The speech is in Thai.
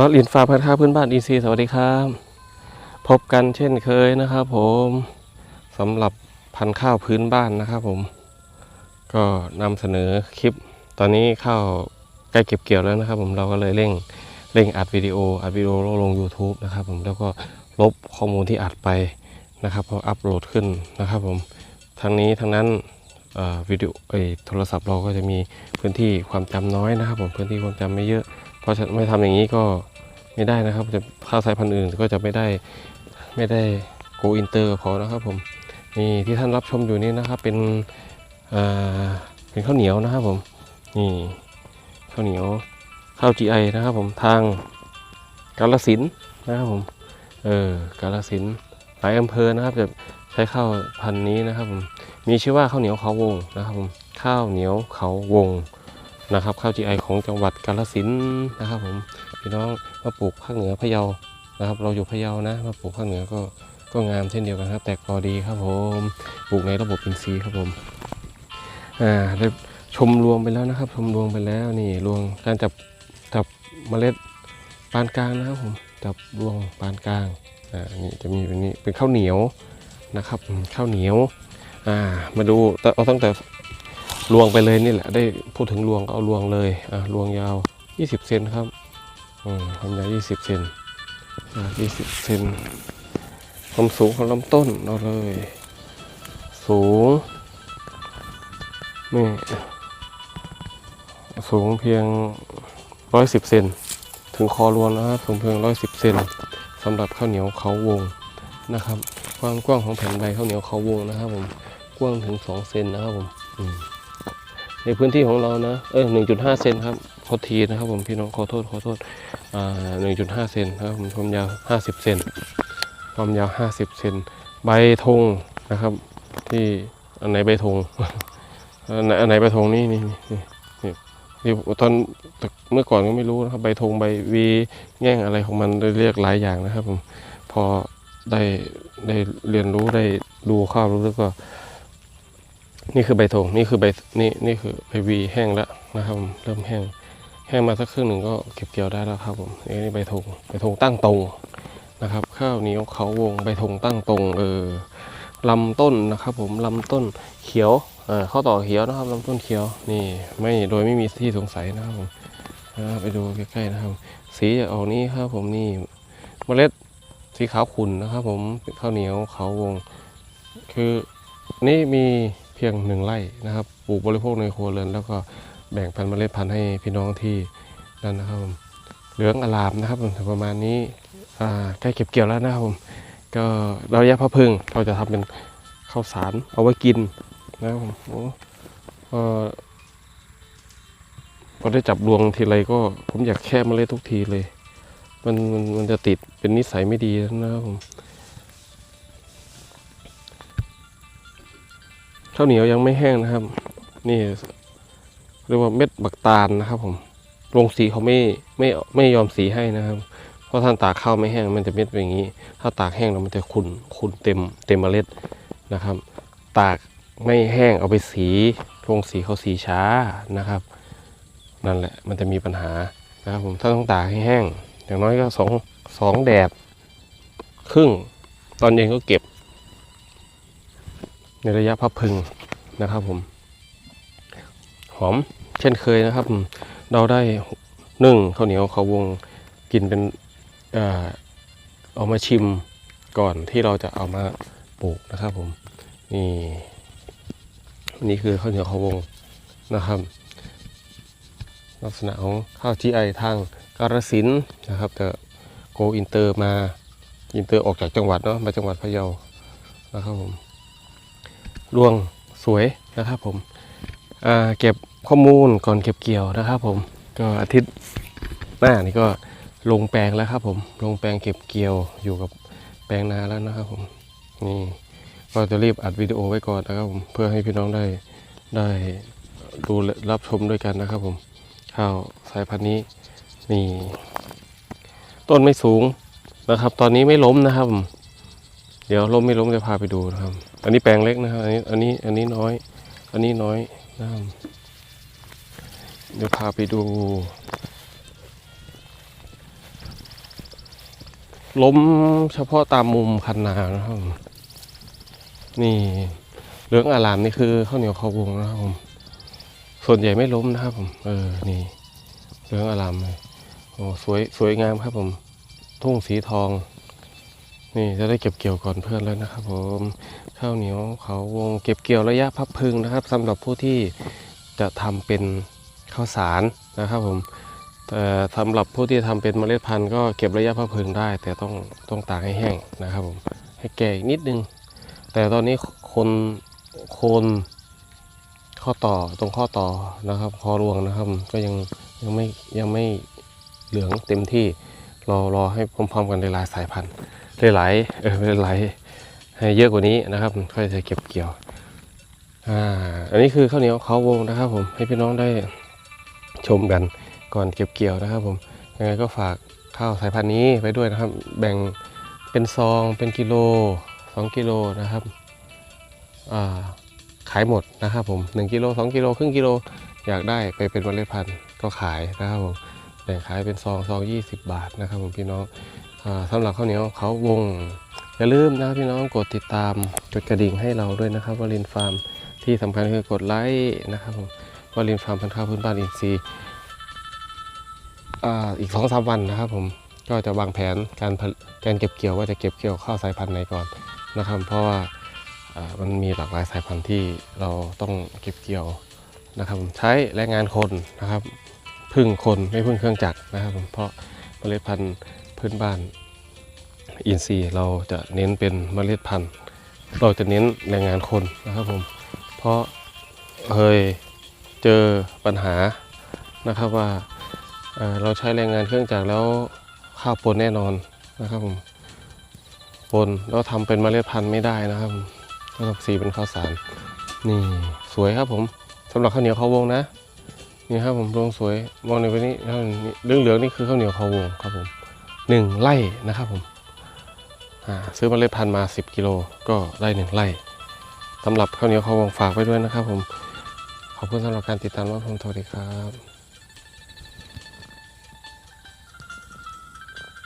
รถลินฟ้าพันธุ์พื้นบ้านอีซีสวัสดีครับ พบกันเช่นเคยนะครับ ผมสำหรับพันธุ์ข้าวพื้นบ้านนะครับ ผม ก็นำเสนอคลิป ตอนนี้ข้าวใกล้เก็บเกี่ยวแล้วนะครับ ผมเราก็เลยเร่งเร่งอัดวิดีโออัดวิดีโอลง YouTube นะครับ ผมแล้วก็ลบข้อมูลที่อัดไปนะครับพออัปโหลดขึ้นนะครับ ผมทั้งนี้ทั้งนั้นวิดีโอโทรศัพท์เราก็จะมีพื้นที่ความจำน้อยนะครับ ผมพื้นที่ความจำไม่เยอะ ราะฉะนั้นไม่ทำอย่างนี้ก็ไม่ได้นะครับ จะข้าวสายพันธุ์อื่นก็จะไม่ได้ไม่ได้โกอินเตอร์พอนะครับผมนี่ที่ท่านรับชมอยู่นี่นะครับเป็นอ่าเป็นข้าวเหนียวนะครับผมนี่ข้าวเหนียวข้าว GI นะครับผมทางกาลสินนะครับผมเออกาลสินหลายอำเภอนะครับจะใช้ข้าวพันธุ์นี้นะครับผมมีชื่อว่าข้าวเหนียวเขาวงนะครับผมข้าวเหนียวเขาวง นะครับ ข้าว GI ของจังหวัดกาฬสินธุ์นะครับผมพี่น้องมาปลูกภาคเหนือพะเยานะครับ เราอยู่พะเยานะมาปลูกภาคเหนือก็ก็งามเช่นเดียวกันครับ แตกกอดีครับผมปลูกในระบบอินทรีย์ครับผมอ่าได้ชมรวงไปแล้วนะครับ ชมรวงไปแล้วนี่รวงการจับจับเมล็ดปานกลางนะครับผมจับรวงปานกลางอ่านี่จะมีเป็นนี้เป็นข้าวเหนียวนะครับข้าวเหนียวอ่ามาดูเอาตั้งแต่ ลวงไปเลยนี่แหละ ได้พูดถึงลวงก็เอาลวงเลยอะลวงยาว 20 เซนครับอืมความยาว 20 เซนอะ20 เซนความสูงของลำต้นเอาเลย สูงนี่สูงเพียง 110 เซนถึงคอรวงนะครับสูงเพียง 110 เซนสำหรับข้าวเหนียวเขาวงนะครับ ความกว้างของแผ่นใบข้าวเหนียวเขาวงนะครับผมกว้างถึง 2 เซนนะครับผมอืม ในพื้นที่ของเรานะ เออหนึ่งจุดห้าเซนครับโทษทีนะครับผมพี่น้องขอโทษขอโทษอ่าหนึ่งจุดห้าเซนครับผมความยาวห้าสิบเซนความยาวห้าสิบเซนใบธงนะครับ ที่อันไหนใบธงอันไหนอันไหนใบธงนี่นี่นี่นี่นี่นี่ตอนเมื่อก่อนก็ไม่รู้นะครับใบธงใบวีแง่งอะไรของมันเรียกหลายอย่างนะครับผมพอได้ได้เรียนรู้ได้ดูข้าวรู้แล้วก็ นี่คือใบธงนี่คือใบนี่นี่คือใบวีแห้งแล้วนะครับผมเริ่มแห้งแห้งมาสักครึ่งหนึ่งก็เก็บเกี่ยวได้แล้วครับผมนี่ใบธงใบธงตั้งตรงนะครับ ข้าวเหนียวเขาวงใบธงตั้งตรงเออลำต้นนะครับ ผมลำต้นเขียวเออข้าต่อเขียวนะครับลำต้นเขียวนี่ไม่โดยไม่มีที่สงสัยนะครับผมไปดูใกล้ๆนะครับ สีจะออกนี้ครับผมนี่เมล็ดสีขาวขุ่นนะครับ ผมข้าวเหนียวเขาวง คือนี่มี เพียงหนึ่งไร่นะครับปลูกบริโภคในครัวเรือนแล้วก็แบ่งพันธุ์เมล็ดพันธุ์ให้พี่น้องที่นั่นนะครับผมเหลืองอลามนะครับผมประมาณนี้ใกล้เก็บเกี่ยวแล้วนะครับผมก็เราแยกพะพึ่งเราจะทำเป็นข้าวสารเอาไว้กินนะครับผมโอ้เอ่อพอได้จับรวงทีไรก็ผมอยากแค่เมล็ดทุกทีเลย มันมันมันจะติดเป็นนิสัยไม่ดีนะครับผม ข้าวเหนียวยังไม่แห้งนะครับ นี่เรียกว่าเม็ดบักตาลนะครับผมโรงสีเขาไม่ไม่ไม่ยอมสีให้นะครับ เพราะท่านตากข้าวไม่แห้งมันจะเม็ดเป็นอย่างนี้ ถ้าตากแห้งแล้วมันจะขุนขุนเต็มเต็มเมล็ดนะครับ ตากไม่แห้งเอาไปสีโรงสีเขาสีช้านะครับ นั่นแหละมันจะมีปัญหานะครับผมถ้าต้องตากให้แห้ง อย่างน้อยก็สองสองแดดครึ่ง ตอนเย็นก็เก็บ ในระยะพับพึง นะครับผม หอมเช่นเคยนะครับ เราได้นึ่งข้าวเหนียวข้าววงกินเป็นเอ่อเอามาชิมก่อนที่เราจะเอามาปลูกนะครับผม นี่นี่คือข้าวเหนียวข้าววงนะครับ ลักษณะของข้าว GI ทางกาฬสินนะครับจะโกอินเตอร์มาอินเตอร์ออกจากจังหวัดเนาะมาจังหวัดพะเยานะครับผมรวง สวยนะครับผมเก็บข้อมูลก่อนเก็บเกี่ยวนะครับผมก็อาทิตย์หน้านี่ก็ลงแปลงแล้วครับผมลงแปลงเก็บเกี่ยวอยู่กับแปลงนาแล้วนะครับผมนี่ก็จะรีบอัดวิดีโอไว้ก่อนนะครับผมเพื่อให้พี่น้องได้ได้ดูละรับชมด้วยกันนะครับผมข้าวสายพันธุ์นี้นี่ต้นไม่สูงนะครับ ตอนนี้ไม่ล้มนะครับผมเดี๋ยวล้มไม่ล้มจะพาไปดูนะครับ อันนี้แปลงเล็กนะครับ อันนี้ อันนี้ อันนี้น้อย อันนี้น้อยนะเดี๋ยวพาไปดู ล้มเฉพาะตามมุมคันนานะครับผมนี่เหลืองอารามนี่คือข้าวเหนียวขาวงนะครับผม ส่วนใหญ่ไม่ล้มนะครับผม เออ นี่เหลืองอารามเลยโอ้สวย สวยงามครับผม ทุ่งสีทองนี่จะได้เก็บเกี่ยวก่อนเพื่อนแล้วนะครับผม ข้าวเหนียวเขาวงเก็บเกี่ยวระยะพับพึงนะครับสำหรับผู้ที่จะทำเป็นข้าวสารนะครับผมแต่สำหรับผู้ที่ทำเป็นเมล็ดพันธุ์ก็เก็บระยะพับพึงได้ แต่ต้องต้องตากให้แห้งนะครับผมให้แก่อีกนิดนึง แต่ตอนนี้คนโคนข้อต่อตรงข้อต่อนะครับคอรวงนะครับ ก็ยังยังไม่ยังไม่เหลืองเต็มที่รอรอให้พร้อมๆกันหลายๆสายพันธุ์หลายๆเออหลายๆ ให้เยอะกว่านี้นะครับ ค่อยจะเก็บเกี่ยวอ่าอันนี้คือข้าวเหนียวเขาวงนะครับ ผมให้พี่น้องได้ชมกันก่อนเก็บเกี่ยวนะครับ ผมยังไงก็ฝากข้าวสายพันธุ์นี้ไปด้วยนะครับ แบ่งเป็นซองเป็นกิโล2กิโลนะครับอ่าขายหมดนะครับผม1กิโล2กิโลครึ่งกิโลอยากได้ไปเป็นเมล็ดพันธุ์ก็ขายนะครับผมแบ่งขายเป็นซองซอง20 บาทนะครับผมพี่น้องอาสำหรับข้าวเหนียวเขาวง อย่าลืมนะพี่น้องกดติดตามกดกระดิ่งให้เราด้วยนะครับวารินฟาร์มที่สำคัญคือกดไลค์นะครับผมวารินฟาร์มพันธุ์ข้าวพื้นบ้านอินทรีย์อีกสองสามวันนะครับผมก็จะวางแผนการการเก็บเกี่ยวว่าจะเก็บเกี่ยวข้าวสายพันธุ์ไหนก่อนนะครับเพราะว่าอ่ามันมีหลากหลายสายพันธุ์ที่เราต้องเก็บเกี่ยวนะครับผมใช้แรงงานคนนะครับพึ่งคนไม่พึ่งเครื่องจักรนะครับผมเพราะเมล็ดพันธุ์พื้นบ้าน อินทรีย์เราจะเน้นเป็นเมล็ดพันธุ์ เราจะเน้นแรงงานคนนะครับผม เพราะเคยเจอปัญหานะครับว่าเเราใช้แรงงานเครื่องจักรแล้วข้าวปนแน่นอนนะครับผมปนแล้วทำเป็นเมล็ดพันธุ์ไม่ได้นะครับต้องสีเป็นข้าวสารนี่สวยครับผมสำหรับข้าวเหนียวเขาววงนะนี่ครับผมลงสวยมองในวันนี้นะครับเรื่องเหลืองๆนี่คือข้าวเหนียวเขาววงครับผมหนึ่งไร่นะครับผม ซื้อมเมล็ดพันธุ์มา 10 กิโลก็ได้หนึ่งไร่สำหรับข้าวเหนียวข้าวงฝากไว้ด้วยนะครับผม ขอบคุณสำหรับการติดตามรับชมสวัสดีครับ